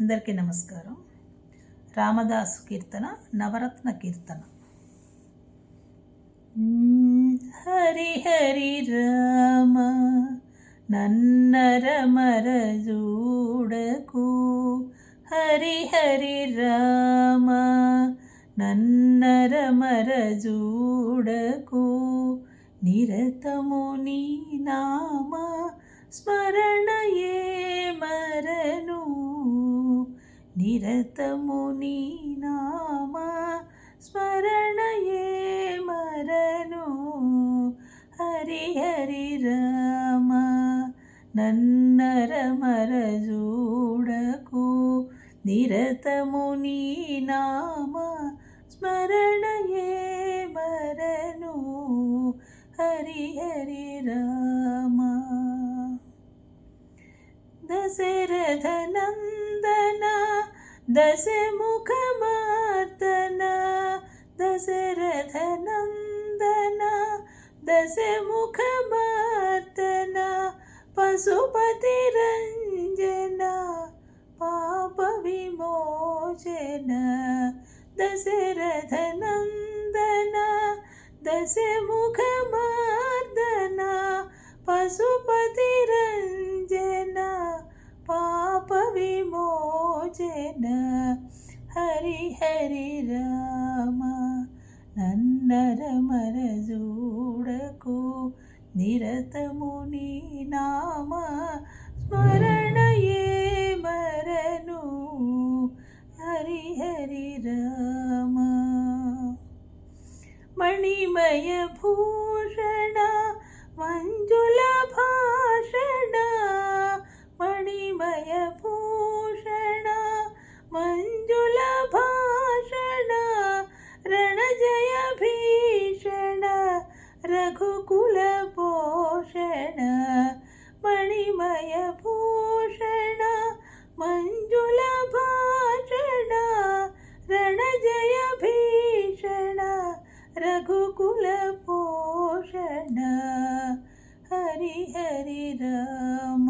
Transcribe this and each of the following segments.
అందరికీ నమస్కారం. రామదాసు కీర్తన నవరత్న కీర్తన. హరి హరి రామ నన్నర మరజూడకు హరి హరి రామ నన్నర మరజూడకు నిరతము నీ నామ స్మరణయే నిరతము నీ నామ స్మరణయే మరను? హరి హరి రామ నన్నర మరజూడకు నిరతము నీ నామ స్మరణయే మరను? హరి హరి రామ. దశరథ దశముఖమార్దన దశరథనందన నందన పశుపతి రంజన పాప విమోచన దశరథనందన దశముఖమార్దన పశుపతి హరి హరి రామ నన్నర మరజూడకు నిరతము నీ నామ స్మరణయే మరను హరి హరి రామ మణిమయ భూషణ మంజుల రఘుకుల పోషణ మణిమయ భూషణ మంజుల భాషణ రణజయ భీషణ రఘుకుల పోషణ హరి హరి రామ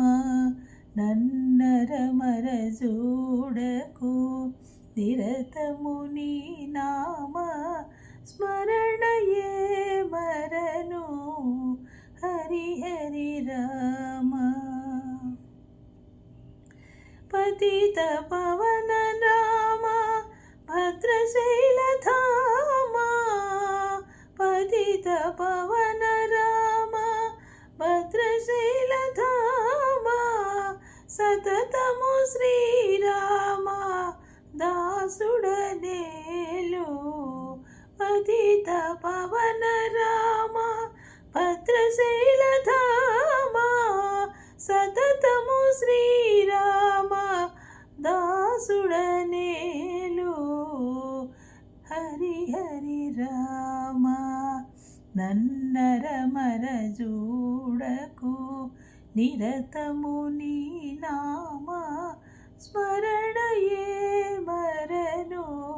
पतित पवन रामा भद्रशैलधामा पतित पवन रामा भद्रशैलधामा सततमु श्रीरामा दासुडनेलु पतित पवन रामा भद्रशैलधामा सततमु श्री నన్నర మరజూడకు నిరతము నీ నామ స్మరణయే మరను హరి